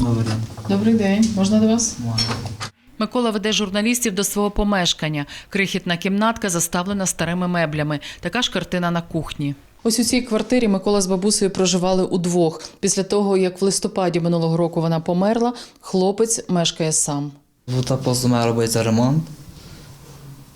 Добрий день. Добрий день, можна до вас? Можна. Микола веде журналістів до свого помешкання. Крихітна кімнатка заставлена старими меблями. Така ж картина на кухні. Ось у цій квартирі Микола з бабусею проживали удвох. Після того, як в листопаді минулого року вона померла, хлопець мешкає сам. Тут поза мене робиться ремонт.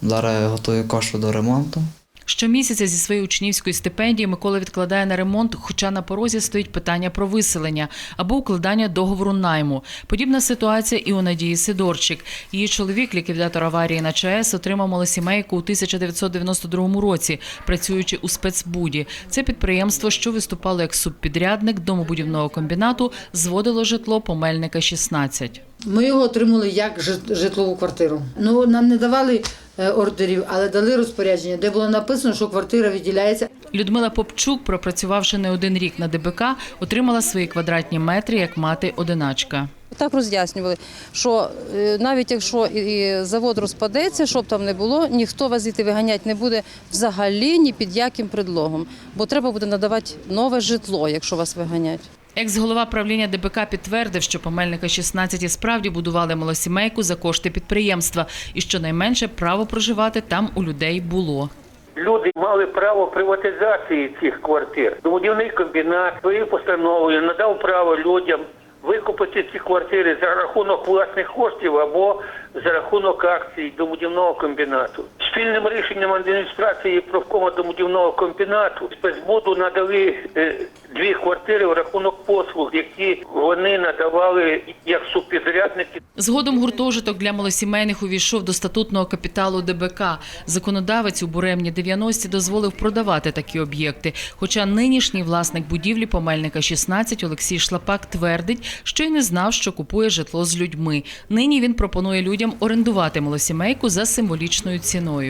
Зараз я готую кашу до ремонту. Щомісяця зі своєї учнівської стипендії Микола відкладає на ремонт, хоча на порозі стоїть питання про виселення або укладання договору найму. Подібна ситуація і у Надії Сидорчик. Її чоловік, ліквідатор аварії на ЧАЕС, отримав малосімейку у 1992 році, працюючи у спецбуді. Це підприємство, що виступало як субпідрядник домобудівного комбінату, зводило житло помельника 16. Ми його отримали як жит- житлову квартиру. Ну нам не давали е, ордерів, але дали розпорядження, де було написано, що квартира відділяється. Людмила Попчук, пропрацювавши не один рік на ДБК, отримала свої квадратні метри як мати-одиначка. Так роз'яснювали, що е, навіть якщо і- і завод розпадеться, щоб там не було, ніхто вас звідти виганяти не буде взагалі ні під яким предлогом, бо треба буде надавати нове житло, якщо вас виганять. Екс-голова правління ДБК підтвердив, що помельника 16 і справді будували малосімейку за кошти підприємства, і щонайменше право проживати там у людей було. Люди мали право приватизації цих квартир. Будівний комбінат своєю постановою надав право людям викупити ці квартири за рахунок власних коштів або за рахунок акцій домудівного комбінату. Спільним рішенням адміністрації профкома домудівного комбінату спецбуду надали е, дві квартири в рахунок послуг, які вони надавали як субпідрядники Згодом гуртожиток для малосімейних увійшов до статутного капіталу ДБК. Законодавець у буремні 90-ті дозволив продавати такі об'єкти. Хоча нинішній власник будівлі помельника 16 Олексій Шлапак твердить, що й не знав, що купує житло з людьми. Нині він пропонує людям орендувати малосімейку за символічною ціною.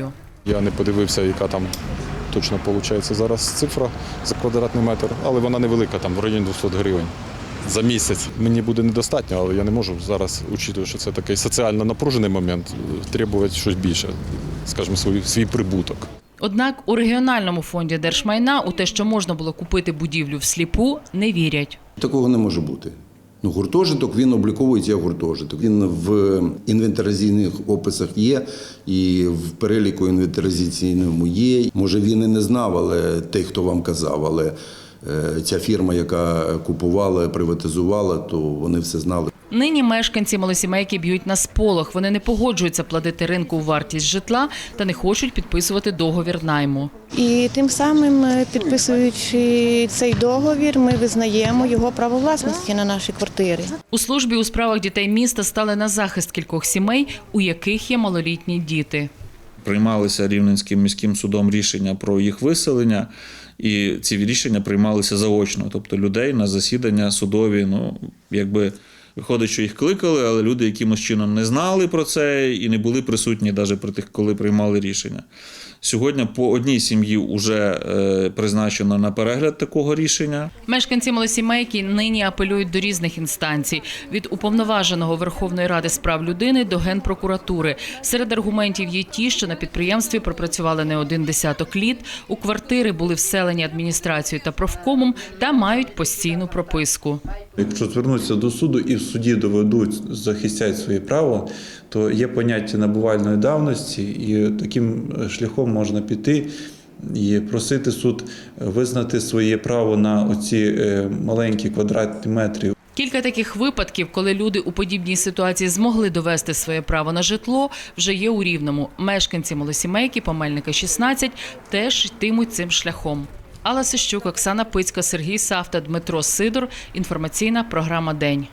Я не подивився, яка там точно виходить зараз цифра за квадратний метр, але вона невелика, там в районі 200 гривень за місяць. Мені буде недостатньо, але я не можу зараз, учитывая, що це такий соціально напружений момент, требувати щось більше, скажімо, свій, свій прибуток. Однак у регіональному фонді держмайна у те, що можна було купити будівлю всліпу, не вірять. Такого не може бути. Ну, гуртожиток він обліковується як гуртожиток. Він в інвентаризаційних описах є, і в переліку інвентаризаційному є. Може, він і не знав, але той, хто вам казав, але е, ця фірма, яка купувала, приватизувала, то вони все знали. Нині мешканці малосімейки б'ють на сполох. Вони не погоджуються платити ринку вартість житла та не хочуть підписувати договір найму. І тим самим, е, підписуючи цей договір, ми визнаємо його право власності на наші квартири. У службі у справах дітей міста стали на захист кількох сімей, у яких є малолітні діти. приймалися Рівненським міським судом рішення про їх виселення, і ці рішення приймалися заочно. Тобто людей на засідання судові, ну якби виходить, що їх кликали, але люди якимось чином не знали про це і не були присутні навіть при тих, коли приймали рішення. Сьогодні по одній сім'ї вже е, призначено на перегляд такого рішення. Мешканці малосімейки нині апелюють до різних інстанцій від уповноваженого Верховної Ради з прав людини до генпрокуратури. Серед аргументів є ті, що на підприємстві пропрацювали не один десяток літ, у квартири були вселені адміністрацією та профкомом та мають постійну прописку. Якщо звернутися до суду і суді доведуть, захистять своє право, то є поняття набувальної давності, і таким шляхом можна піти і просити суд визнати своє право на оці е, маленькі квадратні метри Кілька таких випадків, коли люди у подібній ситуації змогли довести своє право на житло, вже є у рівному. Мешканці малосімейки Помельника 16 теж йтимуть цим шляхом. Алла Сищук, Оксана Пицька, Сергій Савта, Дмитро Сидор. Інформаційна програма День.